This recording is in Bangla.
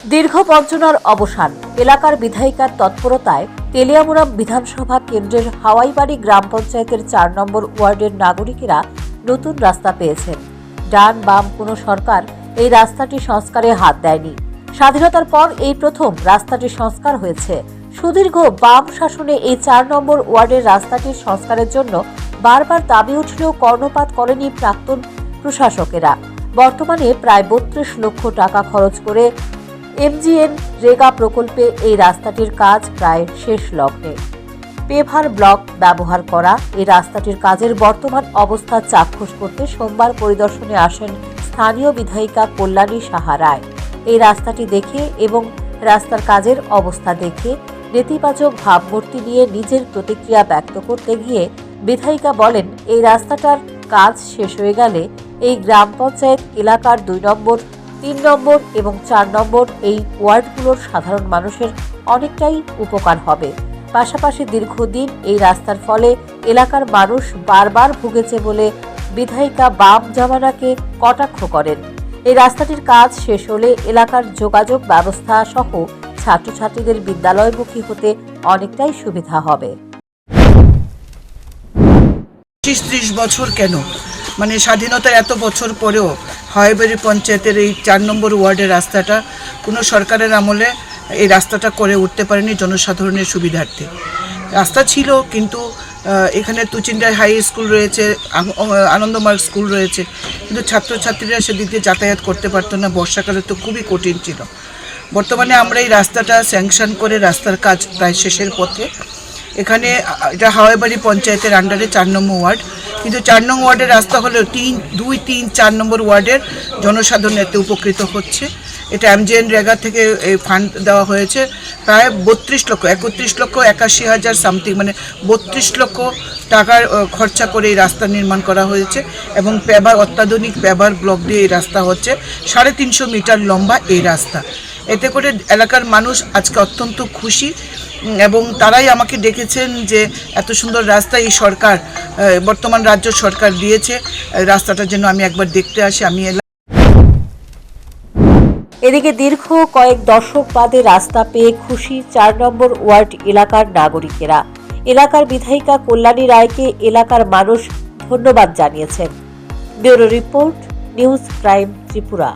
দীর্ঘ বঞ্চনার অবসান। এলাকার বিধায়িকার তৎপরতায় তেলিয়ামুড়া বিধানসভা কেন্দ্রের হাওয়াইবাড়ি গ্রাম পঞ্চায়েতের চার নম্বর ওয়ার্ডের নাগরিকেরা নতুন রাস্তা পেয়েছেন। ডান বাম কোনো সরকার এই রাস্তাটি সংস্কারে হাত দেয়নি। স্বাধীনতার পর এই প্রথম রাস্তাটি সংস্কার হয়েছে। সুদীর্ঘ বাম শাসনে এই চার নম্বর ওয়ার্ডের রাস্তাটির সংস্কারের জন্য বারবার দাবি উঠলেও কর্ণপাত করেনি প্রাক্তন প্রশাসকেরা। বর্তমানে প্রায় বত্রিশ লক্ষ টাকা খরচ করে এমজিএন রেগা প্রকল্পে এই রাস্তাটির কাজ প্রায় শেষ লগ্নে। পেভার ব্লক ব্যবহার করা, এই রাস্তাটির কাজের বর্তমান অবস্থা চাক্ষুষ করতে সোমবার পরিদর্শনে আসেন স্থানীয় বিধায়িকা কল্যাণী সাহা রায়। এই রাস্তাটি দেখে এবং রাস্তার কাজের অবস্থা দেখে নেতিবাচক ভাবমূর্তি নিয়ে নিজের প্রতিক্রিয়া ব্যক্ত করতে গিয়ে বিধায়িকা বলেন, এই রাস্তাটার কাজ শেষ হয়ে গেলে এই গ্রাম পঞ্চায়েত এলাকার দুই নম্বর তিন নম্বর এবং চার নম্বর এই ওয়ার্ডগুলোর সাধারণ মানুষের অনেকটাই উপকার হবে। পাশাপাশি দীর্ঘদিন এই রাস্তার ফলে এলাকার মানুষ বারবার ভুগেছে বলে বিধায়িকা বাম জামানাকে কটাক্ষ করেন। এই রাস্তাটির কাজ শেষ হলে এলাকার যোগাযোগ ব্যবস্থা সহ ছাত্রছাত্রীদের বিদ্যালয়মুখী হতে অনেকটাই সুবিধা হবে। পঁচিশ ত্রিশ বছর কেন? মানে স্বাধীনতার এত বছর পরেও হাওয়াইবাড়ি পঞ্চায়েতের এই চার নম্বর ওয়ার্ডের রাস্তাটা কোনো সরকারের আমলে এই রাস্তাটা করে উঠতে পারেনি জনসাধারণের সুবিধার্থে। রাস্তা ছিল কিন্তু এখানে তুচিন্ডায় হাই স্কুল রয়েছে আনন্দমার্গ স্কুল রয়েছে, কিন্তু ছাত্রছাত্রীরা সেদিক দিয়ে যাতায়াত করতে পারতো না, বর্ষাকালে তো খুবই কঠিন ছিল। বর্তমানে আমরা এই রাস্তাটা স্যাংশন করে রাস্তার কাজ প্রায় শেষের পথে। এখানে এটা হাওয়াইবাড়ি পঞ্চায়েতের আন্ডারে চার নম্বর ওয়ার্ড কিন্তু চার নম্বর ওয়ার্ডের রাস্তা হলেও তিন, দুই, তিন, চার নম্বর ওয়ার্ডের জনসাধারণ এতে উপকৃত হচ্ছে। এটা এমজিএন রেগা থেকে এই ফান্ড দেওয়া হয়েছে। প্রায় বত্রিশ লক্ষ, একত্রিশ লক্ষ, একাশি হাজার সামথিং মানে বত্রিশ লক্ষ টাকার খরচা করে এই রাস্তা নির্মাণ করা হয়েছে এবং পেবার, অত্যাধুনিক পেবার ব্লক দিয়ে এই রাস্তা হচ্ছে। সাড়ে তিনশো মিটার লম্বা এই রাস্তা। এতে করে এলাকার মানুষ আজকে অত্যন্ত খুশি। এবং তারাই আমাকে ডেকেছেন যে এত সুন্দর রাস্তা এই সরকার বর্তমান রাজ্য সরকার দিয়েছে। আহ, রাস্তাটা যেন আমি একবার দেখতে আসি আমি এলা- এদিকে দীর্ঘ কয়েক দশক বাদে রাস্তা পেয়ে খুশি চার নম্বর ওয়ার্ড এলাকার নাগরিকেরা। এলাকার বিধায়িকা কল্যাণী রায়কে এলাকার মানুষ ধন্যবাদ জানিয়েছেন। Bureau report news prime Tripura.